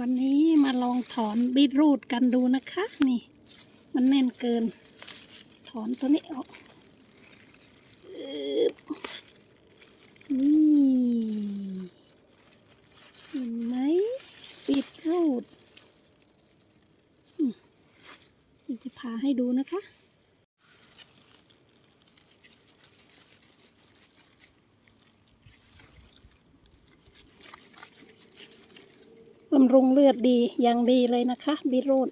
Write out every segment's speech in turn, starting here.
วันนี้มาลองถอนบีทรูทกันดูนะคะ นี่ มันแน่นเกิน ถอนตัวนี้ออกนี่เห็นไหมบีทรูทอืมเดี๋ยวจะพาให้ดูนะคะ บำรุงเลือดดีอย่างดีเลยนะคะบีรูด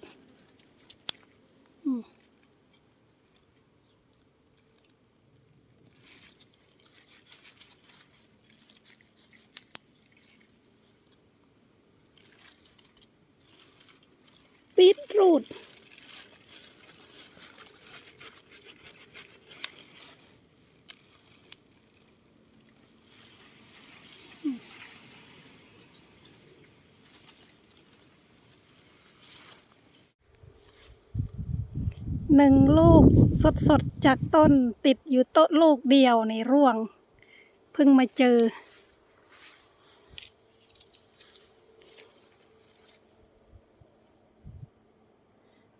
บีรูด หนึ่งลูกสดๆจากต้นติดอยู่โต๊ะลูกเดียวในร่วง เพิ่งมาเจอ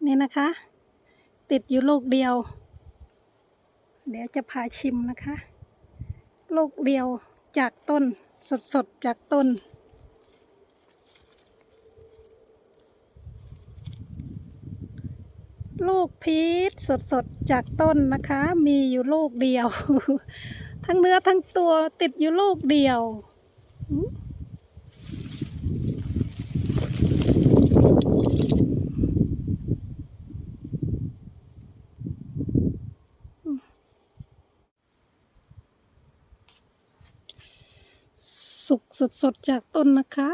นี่นะคะ ติดอยู่ลูกเดียว เดี๋ยวจะพาชิมนะคะ ลูกเดียวจากต้นสดๆจากต้น ลูกพีชสดๆ จากต้นนะคะ มีอยู่ลูกเดียว ทั้งเนื้อทั้งตัวติดอยู่ลูกเดียว สุกสดๆ จากต้นนะคะ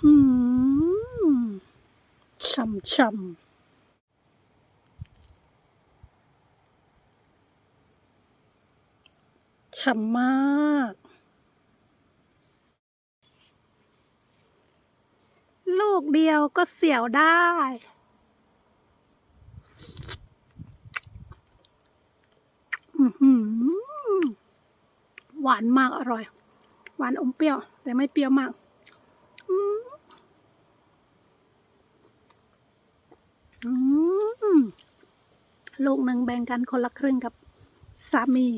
ช่ำช่ำช่ำมาก ลูกเดียวก็เสียวได้อือหือหวานมากอร่อย หวานอมเปรี้ยว แต่ไม่เปรี้ยวมาก อืมอืม ลูกหนึ่งแบ่งกันคนละครึ่งกับสามี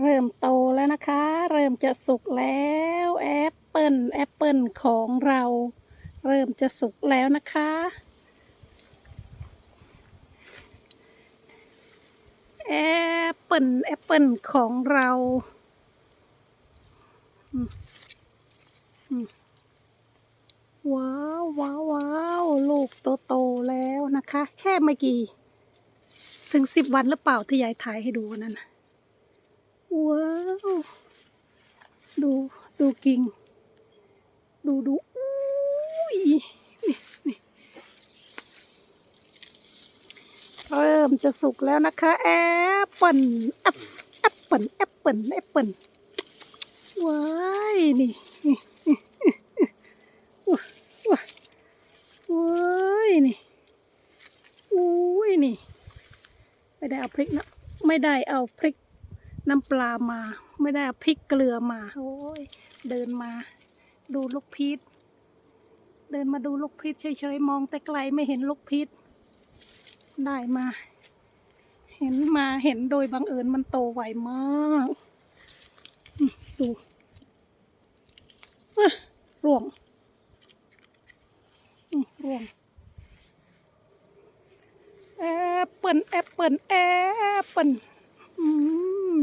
เริ่มโตแล้วนะคะ เริ่มจะสุกแล้วแอป เปิลแอปเปิลของเราเริ่มจะสุกแล้วนะคะ แอปเปิลแอปเปิลของเราว้าวว้าวว้าวลูกโตๆแล้วนะคะ แค่ไม่กี่ ถึงสิบวันหรือเปล่าที่ยายถ่ายให้ดูนั้นว้าว ดูดูกิ่ง ดูดูอุ้ยนี่นี่เริ่มจะสุกแล้วนะคะ แอปเปิลแอปแอปเปิลแอปเปิลแอปเปิลว้ายนี่นี่นี่ว้าว้าว้ายนี่อุ้ยนี่ ไม่ได้เอาพริกนะไม่ได้เอาพริกน้ำปลามา ไม่ได้เอาพริกเกลือมา โอ้ยเดินมา ดูลูกพีชเดินมาดูลูกพีชเฉยๆ มองแต่ไกลไม่เห็นลูกพีชได้มา เห็นมาเห็นโดยบังเอิญมันโตไวมากดูร่วงร่วงแอปเปิลแอปเปิลแอปเปิลอืม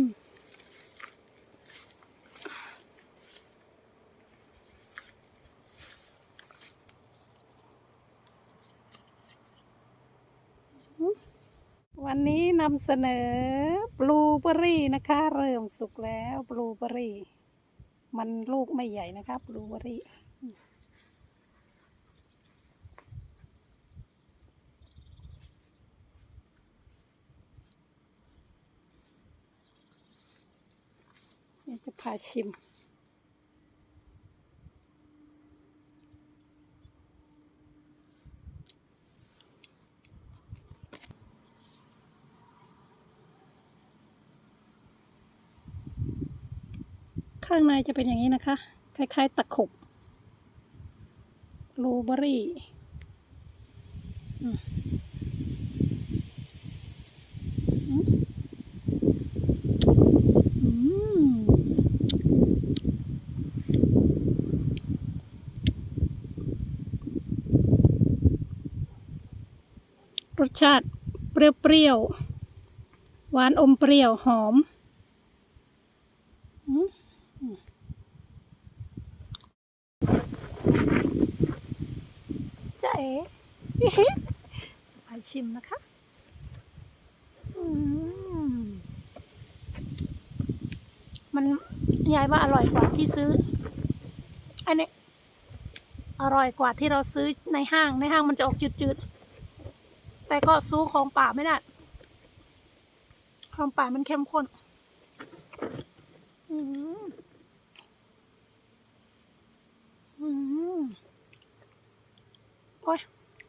วันนี้นำเสนอบลูเบอรี่นะคะ เริ่มสุกแล้วบลูเบอรี่ มันลูกไม่ใหญ่นะคะบลูเบอรี่นี่จะพาชิม ข้างในจะเป็นอย่างนี้นะคะ คล้าย ๆ ตะขบรูเบอรี่รสชาติเปรี้ยวๆ หวานอมเปรี้ยวหอม จะเอ๋ไปชิมนะคะมันยายว่าอร่อยกว่าที่ซื้อ อันนี้ อร่อยกว่าที่เราซื้อในห้าง ในห้างมันจะออกจืดๆ แต่ก็สู้ของป่าไม่ได้ ของป่ามันเข้มข้นอืมอืม อ๊ย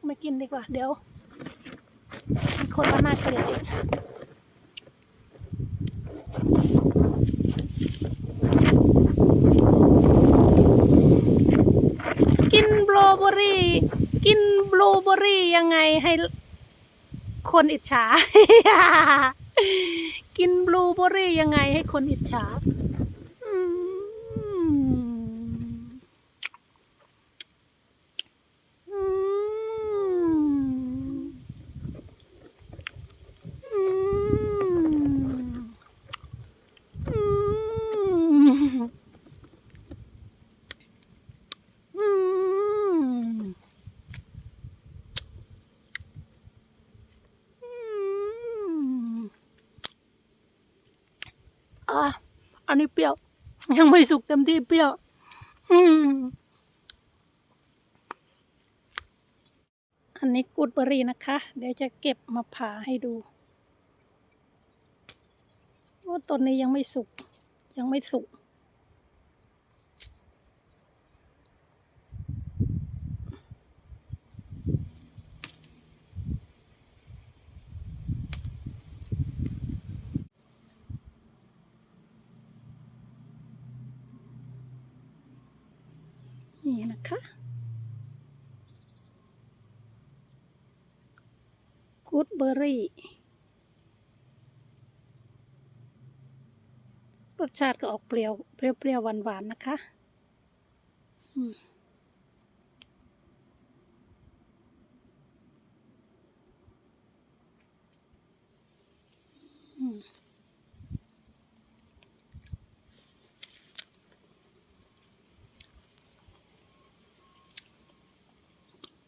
ไม่กินดีกว่า เดี๋ยวมีคนมาน่าเกลียดอีกกินบลูเบอรี่ กินบลูเบอรี่ยังไงให้คนอิจฉา กินบลูเบอรี่ยังไงให้คนอิจฉาอืม อืมอืมอืมอืมอืม อะอันนี้เปรี้ยว ยังไม่สุกเต็มที่เปรี้ยว อืมอันนี้กูดเบอรี่นะคะ เดี๋ยวจะเก็บมาผ่าให้ดูว่าต้นนี้ยังไม่สุก ยังไม่สุก นี่นะคะ กูดเบอร์รี่ รสชาติก็ออกเปรี้ยว เปรี้ยวๆหวานๆนะคะ อืม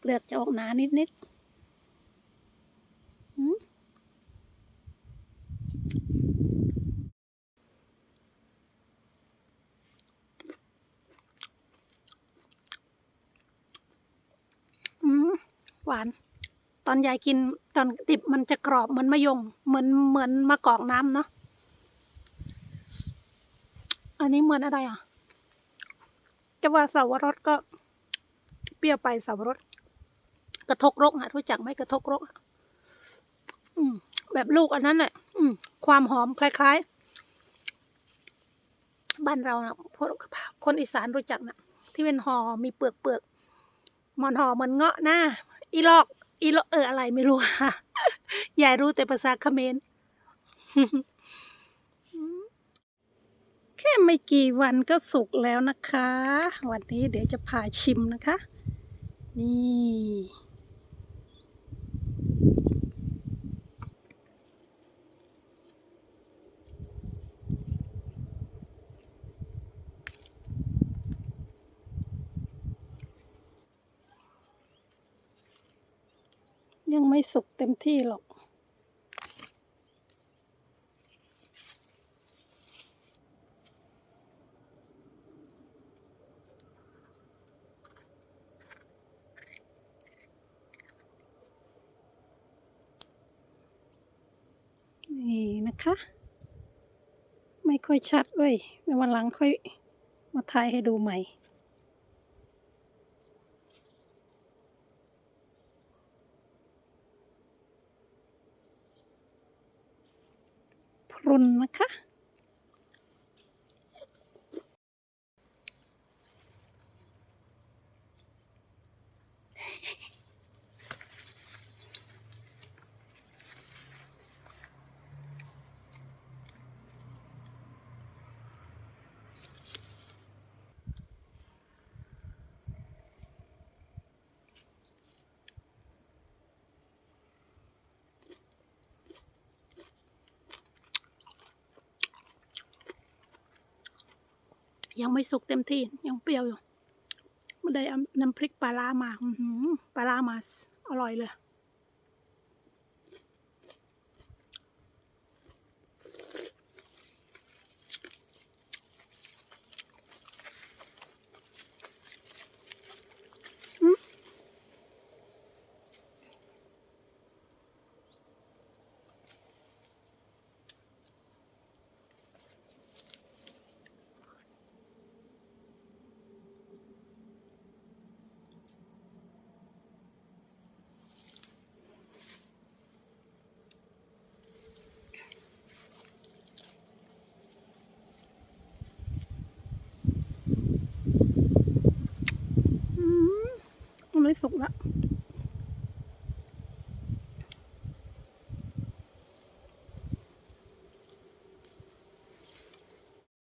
เปลือกจะออกหนานิดๆอืมอืมหวาน ตอนยายกินตอนดิบมันจะกรอบเหมือนมะยง เหมือนเหมือนมะกอกน้ำเนาะ อันนี้เหมือนอะไรอะจะว่าสาวรสก็เปรี้ยวไปสาวรส กระทกรกอะรู้จักไหมกระทกรกแบบลูกอันนั้นแหละความหอมคล้ายๆ บ้านเรานะพวกคนอีสานรู้จักนะที่เป็นห่อมีเปลือกเปลือกมันห่อเหมันเงาะหน้าอีลอกอีลอกเอออะไรไม่รู้ค่ะยายรู้แต่ภาษาเขมรแค่ไม่กี่วันก็สุกแล้วนะคะ วันนี้เดี๋ยวจะพาชิมนะคะ นี่ ไม่สุกเต็มที่หรอก นี่นะคะ ไม่ค่อยชัดด้ยในวันหลังค่อยมาถ่ายให้ดูใหม่ นนะคะ ยังไม่สุกเต็มที่ ยังเปรี้ยวอยู่ไม่ได้เอาน้ำพริกปลาลามาปลาลามาอร่อยเลย สุกแล้ว